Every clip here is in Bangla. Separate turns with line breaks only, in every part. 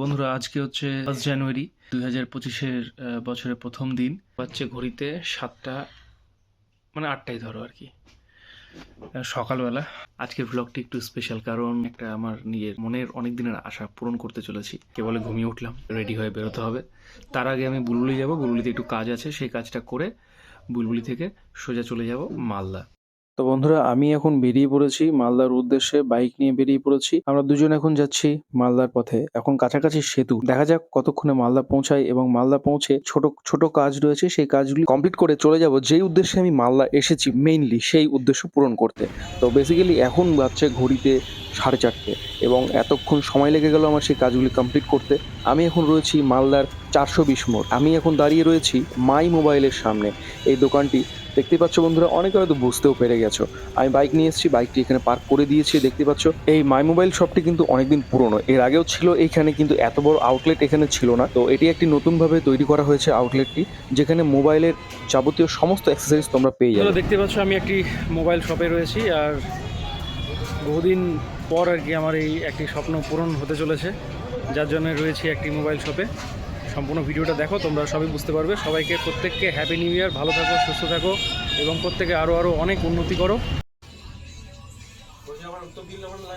বন্ধুরা আজকে হচ্ছে ফার্স্ট জানুয়ারি দুই হাজার পঁচিশের বছরের প্রথম দিন। হচ্ছে ঘড়িতে সাতটা মানে আটটাই ধরো আর কি। সকালবেলা। আজকের ব্লগটি একটু স্পেশাল কারণ একটা আমার নিজের মনের অনেক দিনের আশা পূরণ করতে চলেছি। কেবলে ঘুমিয়ে উঠলাম রেডি হয়ে বেরোতে হবে। তার আগে আমি বুলবুলি যাব বুলবুলিতে একটু কাজ আছে সেই কাজটা করে বুলবুলি থেকে সোজা চলে যাব মালদা। তো বন্ধুরা, আমি এখন বেরিয়ে পড়েছি মালদার উদ্দেশ্যে, বাইক নিয়ে বেরিয়ে পড়েছি। আমরা দুজন এখন যাচ্ছি মালদার পথে। এখন কাছাকাছি সেতু। দেখা যাক কতক্ষণে মালদা পৌঁছাই এবং মালদা পৌঁছে ছোট ছোট কাজ রয়েছে। সেই কাজগুলি কমপ্লিট করে চলে যাব। যেই উদ্দেশ্যে আমি মালদা এসেছি মেইনলি সেই উদ্দেশ্য পূরণ করতে। তো বেসিক্যালি এখন বাচ্চা ঘড়িতে সাড়ে চারটে এবং এতক্ষণ সময় লেগে গেল আমার সেই কাজগুলি কমপ্লিট করতে। আমি এখন রয়েছি মালদার চারশো বিশ মোড়। আমি এখন দাঁড়িয়ে রয়েছি মাই মোবাইলের সামনে। এই দোকানটি দেখতে পাচ্ছ বন্ধুরা, অনেকে হয়তো বুঝতেও পেরে গেছো। আমি বাইক নিয়ে এসেছি, বাইকটি এখানে পার্ক করে দিয়েছি, দেখতে পাচ্ছ। এই মাই মোবাইল শপটি কিন্তু অনেকদিন পুরনো। এর আগেও ছিল এইখানে কিন্তু এত বড় আউটলেট এখানে ছিল না। তো এটি একটি নতুনভাবে তৈরি করা হয়েছে আউটলেটটি যেখানে মোবাইলের যাবতীয় সমস্ত অ্যাক্সেসরিজ তোমরা পেয়ে যাবে। দেখতে পাচ্ছ, আমি একটি মোবাইল শপে রয়েছি, আর বহুদিন পর আর কি আমার এই একটি স্বপ্ন পূরণ হতে চলেছে। যার জন্য রয়েছি একটি মোবাইল শপে সম্পূর্ণ ভিডিওটা দেখো, তোমরা সবই বুঝতে পারবে। সবাইকে প্রত্যেককে হ্যাপি নিউ ইয়ার ভালো থাকো, সুস্থ থাকো, এবং প্রত্যেকে আরও আরও অনেক উন্নতি করো।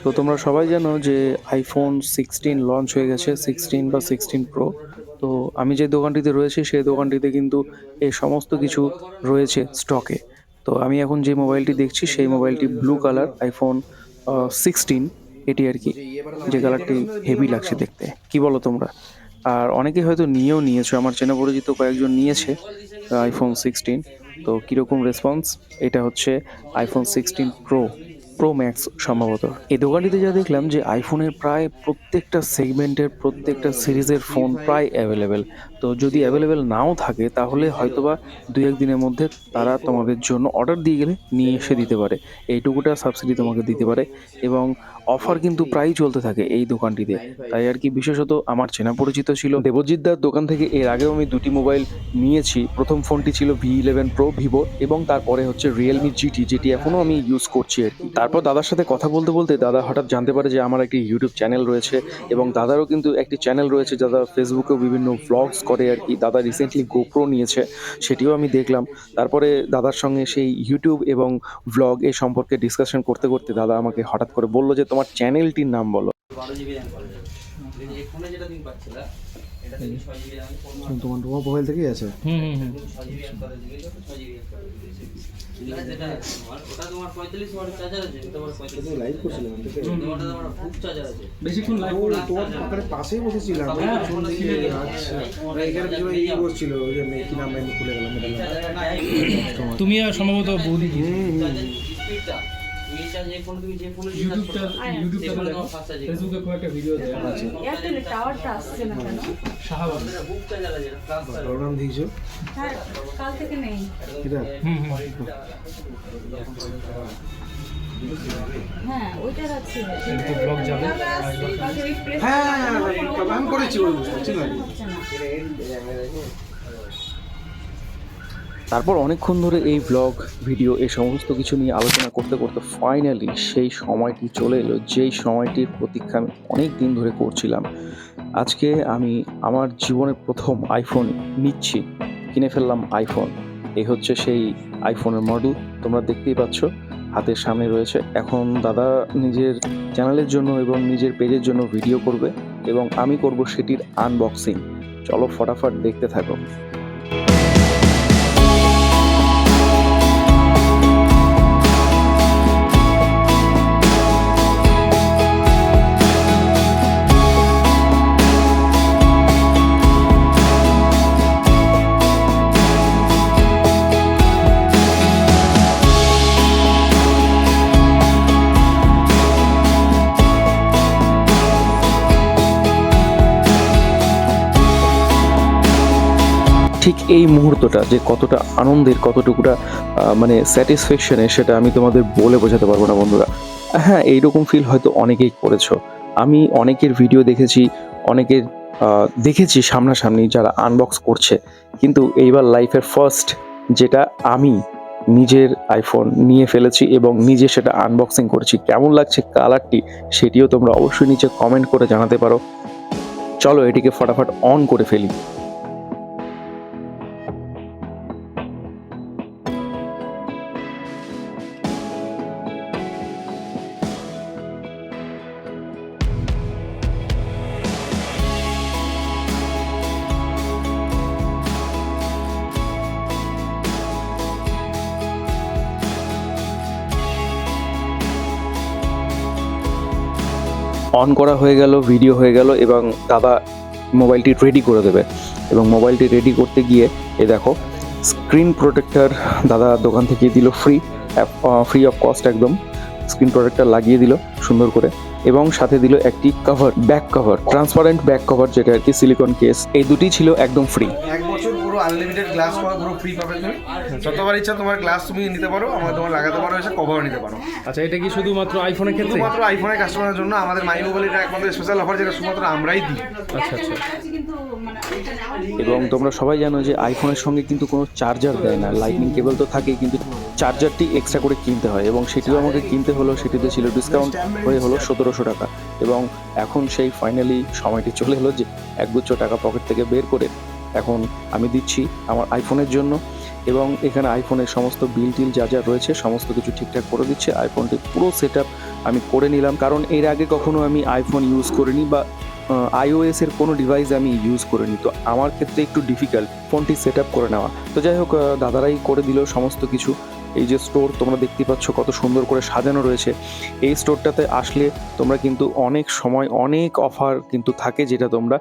তো তোমরা সবাই জানো যে আইফোন সিক্সটিন লঞ্চ হয়ে গেছে সিক্সটিন বা সিক্সটিন প্রো তো আমি যে দোকানটিতে রয়েছি, সেই দোকানটিতে কিন্তু এই সমস্ত কিছু রয়েছে স্টকে তো আমি এখন যে মোবাইলটি দেখছি, সেই মোবাইলটি ব্লু কালার আইফোন সিক্সটিন এটি আর কি, যে কালারটি হেভি লাগছে দেখতে। কি বলো তোমরা? আর অনেকে হয়তো নিয়েও নিয়েছে। আমার চেনা পরিচিত কয়েকজন নিয়েছে আইফোন সিক্সটিন তো কীরকম রেসপন্স এটা হচ্ছে iPhone sixteen pro pro max সম্ভবত। এই দোকানটিতে যা দেখলাম যে আইফোনের প্রায় প্রত্যেকটা সেগমেন্টের প্রত্যেকটা সিরিজের ফোন প্রায় অ্যাভেলেবেল তো যদি অ্যাভেলেবেল নাও থাকে, তাহলে হয়তোবা দুই এক দিনের মধ্যে তারা তোমাদের জন্য অর্ডার দিয়ে গেলে নিয়ে এসে দিতে পারে। এইটুকুটা সাবসিডি তোমাকে দিতে পারে এবং অফার কিন্তু প্রায়ই চলতে থাকে এই দোকানটিতে। তাই আর কি বিশেষত আমার চেনা পরিচিত ছিল দেবজিৎদার দোকান থেকে এর আগেও আমি দুটি মোবাইল নিয়েছি। প্রথম ফোনটি ছিল ভি ইলেভেন প্রো ভিভো এবং তারপরে হচ্ছে রিয়েলমি জিটি যেটি এখনও আমি ইউজ করছি আর কি। তারপর দাদার সাথে কথা বলতে বলতে দাদা হঠাৎ জানতে পারে যে আমার একটি ইউটিউব চ্যানেল রয়েছে এবং দাদারও কিন্তু একটি চ্যানেল রয়েছে দাদা ফেসবুকেও বিভিন্ন ভ্লগস করে আর কি। দাদা রিসেন্টলি গোপ্রো নিয়েছে, সেটিও আমি দেখলাম। তারপরে দাদার সঙ্গে সেই ইউটিউব এবং ব্লগ এ সম্পর্কে ডিসকাশন করতে করতে দাদা আমাকে হঠাৎ করে বলল যে, তোমার চ্যানেলটির নাম বলো।
তোমার তোমার মোবাইল থেকেই আছে?
হুম হুম হুম। বেশিক্ষণ
তোমার পাশেই বসেছিলাম।
হ্যাঁ।
আচ্ছা। বসছিল মেয়ে কি নাম ভুলে গেলাম
তুমি আর সম্ভবত বৌদি
হুম, হুম,
স্পিডটা তুমি যে
ইউটিউবটা ইউটিউবটা ফেসবুকে কয়েকটা ভিডিও আছে
টাওয়ারটা আসছে না কেন?
আছে প্লাস
নাম
হ্যাঁ কাল থেকে নেই।
কিরা?
হুম হুম।
হ্যাঁ ওইটার আছে।
ব্লগ যাবে।
হ্যাঁ হ্যাঁ, হ্যাঁ, আমি করেছি পারি
তারপর অনেকক্ষণ ধরে এই ব্লগ ভিডিও এই সমস্ত কিছু নিয়ে আলোচনা করতে করতে ফাইনালি সেই সময়টি চলে এলো, যেই সময়টির প্রতীক্ষা আমি অনেক দিন ধরে করছিলাম। আজকে আমি আমার জীবনের প্রথম আইফোন নিচ্ছি, কিনে ফেললাম আইফোন এই হচ্ছে সেই আইফোনের মডেল তোমরা দেখতেই পাচ্ছ, হাতের সামনে রয়েছে। এখন দাদা নিজের চ্যানেলের জন্য এবং নিজের পেজের জন্য ভিডিও করবে এবং আমি করব সেটির আনবক্সিং চলো ফটাফট দেখতে থাকো। এই মুহূর্তটা যে কতটা আনন্দের, কতটুকুটা মানে স্যাটিসফ্যাকশনের সেটা আমি তোমাদের বলে বোঝাতে পারব না বন্ধুরা। হ্যাঁ এইরকম ফিল হয়তো অনেকেই করেছ। আমি অনেকের ভিডিও দেখেছি, অনেকের দেখেছি সামনাসামনি যারা আনবক্স করছে। কিন্তু এইবার লাইফের ফার্স্ট যেটা আমি নিজের আইফোন নিয়ে ফেলেছি এবং নিজে সেটা আনবক্সিং করেছি। কেমন লাগছে কালারটি সেটিও তোমরা অবশ্যই নিচে কমেন্ট করে জানাতে পারো। চলো এটিকে ফটাফট অন করে ফেলি। অন করা হয়ে গেল ভিডিও হয়ে গেল এবং দাদা মোবাইলটি রেডি করে দেবে। এবং মোবাইলটি রেডি করতে গিয়ে, এ দেখো স্ক্রিন প্রোটেক্টর দাদা দোকান থেকে দিল ফ্রি ফ্রি অফ কস্ট একদম। স্ক্রিন প্রোটেক্টর লাগিয়ে দিল সুন্দর করে এবং সাথে দিল একটি cover back cover transparent back cover যেটা আর কি সিলিকন কেস এই দুটি ছিল একদম ফ্রি
এক বছর পুরো আনলিমিটেড গ্লাস পাওয়া পুরো ফ্রি পাবে তুমি। যতবার ইচ্ছা তোমার গ্লাস তুমি নিতে পারো আমার তোমার লাগাতে পারো এসে কভার নিতে পারো।
আচ্ছা এটা কি শুধুমাত্র আইফোনের ক্ষেত্রে?
শুধুমাত্র আইফোনের কাস্টমারের জন্য আমাদের মাই মোবাইল এটা একমাত্র স্পেশাল অফার যেটা শুধুমাত্র আমরাই দিই।
আচ্ছা আচ্ছা।
কিন্তু মানে এটা নেওয়ার
এবং তোমরা সবাই জানো যে আইফোনের সঙ্গে কিন্তু কোনো চার্জার দেয় না লাইটনিং কেবল তো থাকেই কিন্তু চার্জারটি এক্সট্রা করে কিনতে হয় এবং সেটিও আমাকে কিনতে হলো, সেটিতে ছিল ডিসকাউন্ট হয়ে হলো সতেরোশো টাকা। এবং এখন সেই ফাইনালি সময়টি চলে এলো যে একগুচ্ছ টাকা পকেট থেকে বের করে এখন আমি দিচ্ছি আমার আইফোনের জন্য। এবং এখানে আইফোনের সমস্ত বিল টিল যা যা রয়েছে, সমস্ত কিছু ঠিকঠাক করে দিচ্ছে। আইফোনটি পুরো সেট আমি করে নিলাম। কারণ এর আগে কখনো আমি আইফোন ইউজ করিনি বা আইওএস এর কোনো ডিভাইস আমি ইউজ করিনি। তো আমার ক্ষেত্রে একটু ডিফিকাল্ট ফোনটি সেট আপ করে নেওয়া। তো যাই হোক দাদারাই করে দিল সমস্ত কিছু। এই যে স্টোর তোমরা দেখতে পাচ্ছ কত সুন্দর করে সাজানো রয়েছে। এই স্টোরটাতে আসলে তোমরা কিন্তু অনেক সময় অনেক অফার কিন্তু থাকে যেটা তোমরা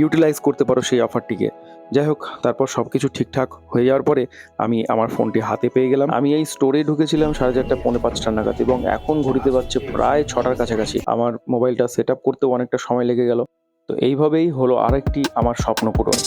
ইউটিলাইজ করতে পারো সেই অফারটিকে যাই হোক, তারপর সব কিছু ঠিকঠাক হয়ে যাওয়ার পরে আমি আমার ফোনটি হাতে পেয়ে গেলাম। আমি এই স্টোরে ঢুকেছিলাম সাড়ে চারটা, পৌনে পাঁচটা নাগাদ এবং এখন ঘড়িতে পাচ্ছে প্রায় ছটার কাছাকাছি। আমার মোবাইলটা সেট আপ করতেও অনেকটা সময় লেগে গেল। তো এইভাবেই হলো আরেকটি আমার স্বপ্ন পূরণ।